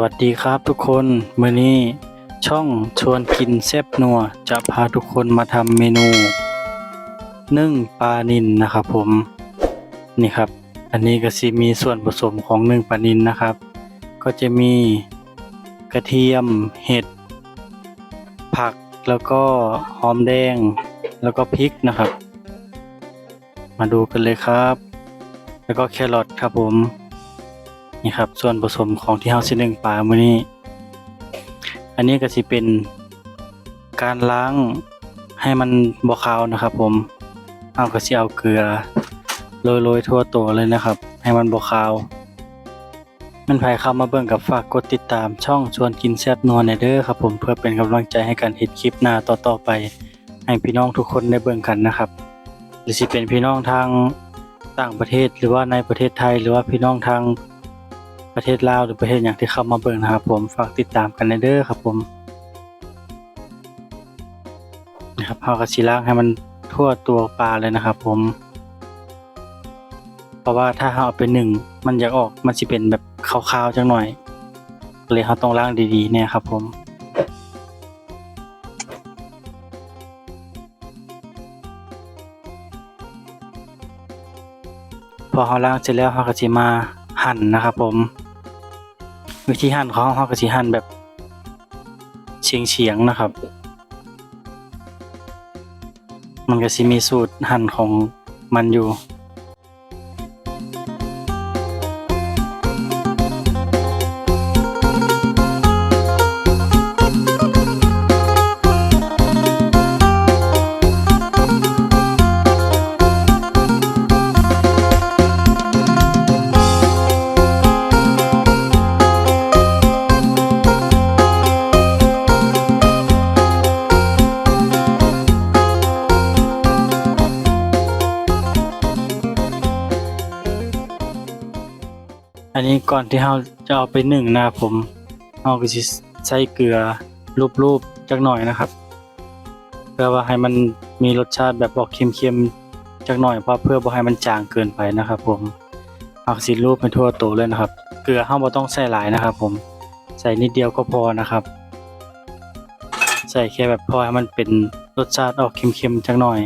สวัสดีครับทุกคนมื้อนี้ช่องชวนกินแซ่บนัวจะพาทุกคนมาทำเมนูนึ่งปลานิลนะครับผมนี่ครับ อันนี้ก็สิมีส่วนผสมของนึ่งปลานิลนะครับ ก็จะมีกระเทียมเห็ด ผักแล้วก็หอมแดง แล้วก็พริกนะครับ มาดูกันเลยครับ แล้วก็แครอทครับผม นี่ครับ ส่วนผสมของที่เฮาสินึ่งปลามื้อนี้ อันนี้ก็สิเป็นการล้างให้มันบ่คาวนะครับ ผมเอาก็สิเอาเกลือโรยๆทั่วตัวเลยนะครับ ให้มันบ่คาวมันไผเข้ามาเบิ่งกับฝากกดติดตามช่องชวนกินแซ่บนัวในเด้อครับ ผมเพื่อเป็นกำลังใจให้การเฮ็ดคลิปหน้าต่อๆไป ให้พี่น้องทุกคนได้เบิ่งกันนะครับ หรือสิเป็นพี่น้องทางต่างประเทศหรือว่าในประเทศไทยหรือว่าพี่น้องทาง ประเทศลาวหรือประเทศอย่างที่เข้ามาเบิ่งนะครับ ผมฝากติดตามกันในเด้อครับผมนะครับเฮาก็สิล้างให้มันทั่วตัวปลาเลยนะครับ ผม เพราะว่าถ้าเฮาเอาไปหนึ่งมันอยากออกมันสิเป็นแบบขาวๆจังหน่อย เลยเฮาต้องล้างดีๆ เนี่ยครับ ผมพอเฮาล้างเสร็จแล้วเฮาก็สิมาหั่นนะครับ ผม วิธีหั่นของเขาก็สิหั่นแบบเฉียงๆนะครับ มันก็สิมีสูตรหั่นของมันอยู่ อันนี้ก่อนที่เราจะเอาไปหนึ่งนะครับผมเราก็สิใส่เกลือรูปๆจักหน่อยนะครับ เพื่อว่าให้มันมีรสชาติแบบออกเค็มๆจักหน่อยเพราะเพื่อบ่ให้มันจางเกินไปนะครับผมเอาสิรูปไปทั่วตัวเลยนะครับ เกลือเฮาบ่ต้องใส่หลายนะครับ ผมใส่นิดเดียวก็พอนะครับ ใส่แค่แบบพอให้มันเป็นรสชาติออกเค็มๆจักหน่อย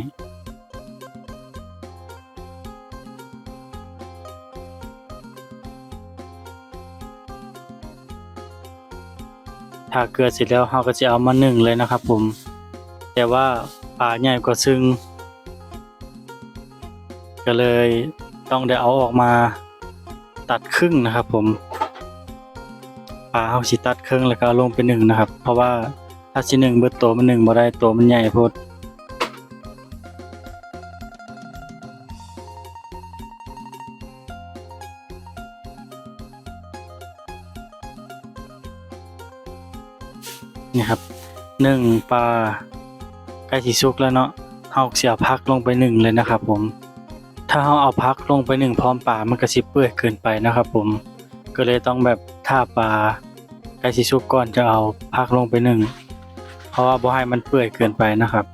ถ้าเกลือเสร็จแล้วเราก็จะเอามานึ่งเลยนะครับ ผม แต่ว่าปลาใหญ่กว่าซึ่ง ก็เลยต้องได้เอาออกมาตัดครึ่งนะครับ ผมปลาเฮาสิตัดครึ่งแล้วก็ลงไปหนึ่งนะครับ เพราะว่าถ้าสิหนึ่งเบิดตัวมันหนึ่งบ่ได้ตัวมันใหญ่โพด ครับหนึ่งปลาใกล้สิสุกแล้วเนาะเฮาเสียพักลงไปหนึ่งเลยนะครับ ผม ถ้าเฮาเอาพักลงไปหนึ่งพร้อมปลามันก็สิเปื่อยเกินไปนะครับ ผมก็เลยต้องแบบท่าปลาใกล้สิสุกก่อนจะเอาพักลงไปหนึ่งเพราะว่าบ่ให้มันเปื่อยเกินไปนะครับ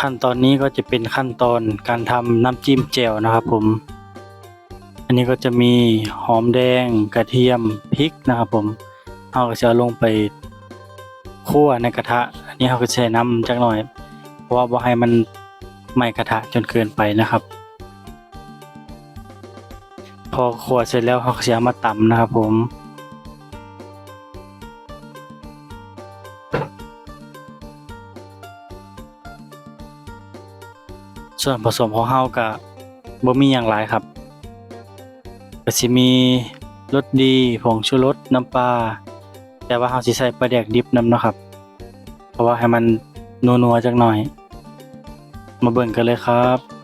ขั้นตอนนี้ก็จะเป็นขั้นตอนการทำน้ำจิ้มแจ่วนะครับผม อันนี้ก็จะมีหอมแดงกระเทียมพริกนะครับผมเราก็จะเอาลงไปคั่วในกระทะ อันนี้เราก็ใช้น้ำจักหน่อย เพราะว่าบ่ให้มันไหม้กระทะจนเกินไปนะครับ พอคั่วเสร็จแล้วเราก็จะเอามาตำนะครับผม ส่วนผสมของเฮาก็บ่มีอย่างหลายครับก็สิมีรสดีผงชูรสน้ำปลาแต่ว่าเฮาสิใส่ปลาแดกดิบนำเนาะครับ เพราะว่าให้มันนัวๆจักหน่อย มาเบิ่งกันเลยครับ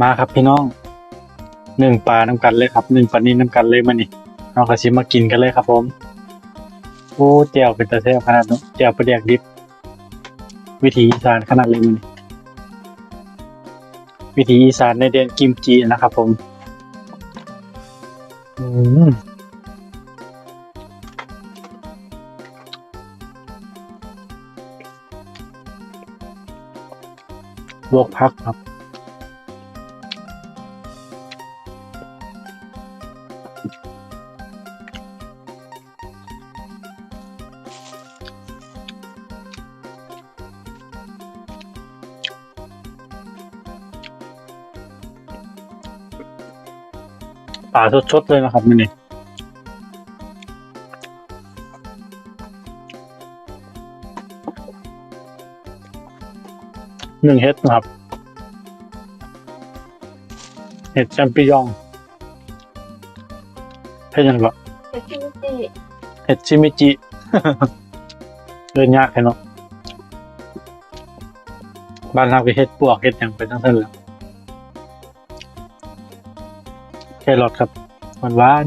มาครับพี่น้องหนึ่งปลาน้ำกันเลยครับหนึ่งปลานี้น้ำกันเลยมานี่เอากระชิมากินกันเลยครับผมโอ้เจียวเป็นตะแซ่บขนาดนู้นเจียวปลาแดกดิบ วิถีอีสานขนาดเลยมันวิถีอีสานในเดือนกิมจีนะครับผมอืมลวกพักครับ ป่าสดๆเลยนะครับมันนี่หนึ่งเฮ็ดนะครับ เห็ดแชมปิญองเฮ็ดยังก็เป็นที่มิติเห็ดชิมิจิเดินยากแค่เนาะบ้านเราก็เฮ็ดปวกเฮ็ดหยังไปทั้งนั้นแหละ ค่รอทครับหวานหวาน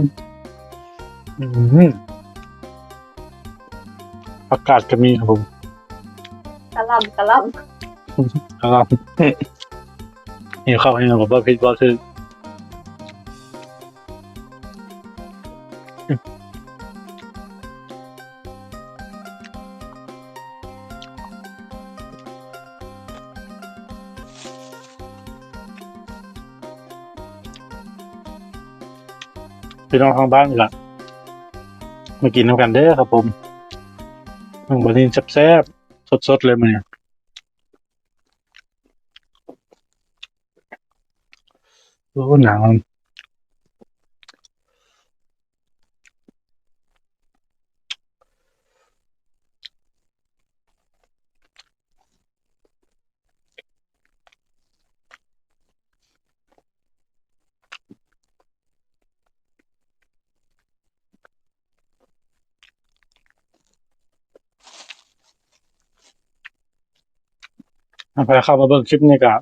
ๆอืมอากาศก็มีครับผมกะหลำกะหลครับนี่เข้าให้กับว่าพิษว่าคือ พี่น้องทางบ้านล่ะมากินน้ำกันเด้อครับผมอืมวันนี้แซ่บๆสดๆเลยมันเนี่ยโอ้หนา ถ้าใครเข้ามาเบิ่งคลิปนี้ก็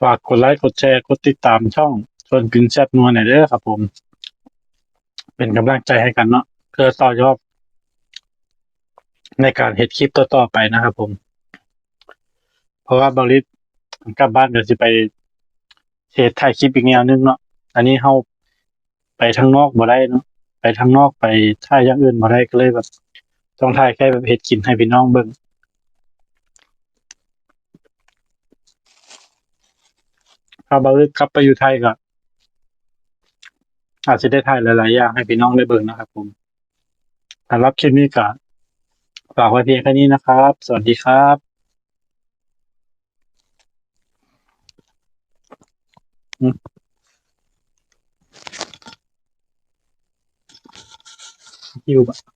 ฝากกดไลค์กดแชร์กดติดตามช่องชวนกินแซ่บนัวหน่อยเด้อครับผม เป็นกำลังใจให้กันเนาะเพื่อต่อยอดในการเฮ็ดคลิปต่อๆไปนะครับผม เพราะว่าบริษกลับบ้านเดี๋ยวสิไปเฮ็ดถ่ายคลิปอีกแนวนึงเนาะอันนี้เฮาไปทางนอกบ่ได้เนาะไปทางนอกไปถ่ายอย่างอื่นบ่ได้ก็เลยแบบ ต้องถ่ายแค่แบบเฮ็ดกินให้พี่น้องเบิ่ง ถ้าบริษกลับไปอยู่ไทยก็อาจจะได้ถ่ายหลาย ๆ อย่างให้พี่น้องได้เบิ่งนะครับ ผมสำหรับคลิปนี้ก็ฝากไว้เพียงแค่นี้นะครับ สวัสดีครับอืมหิวปะ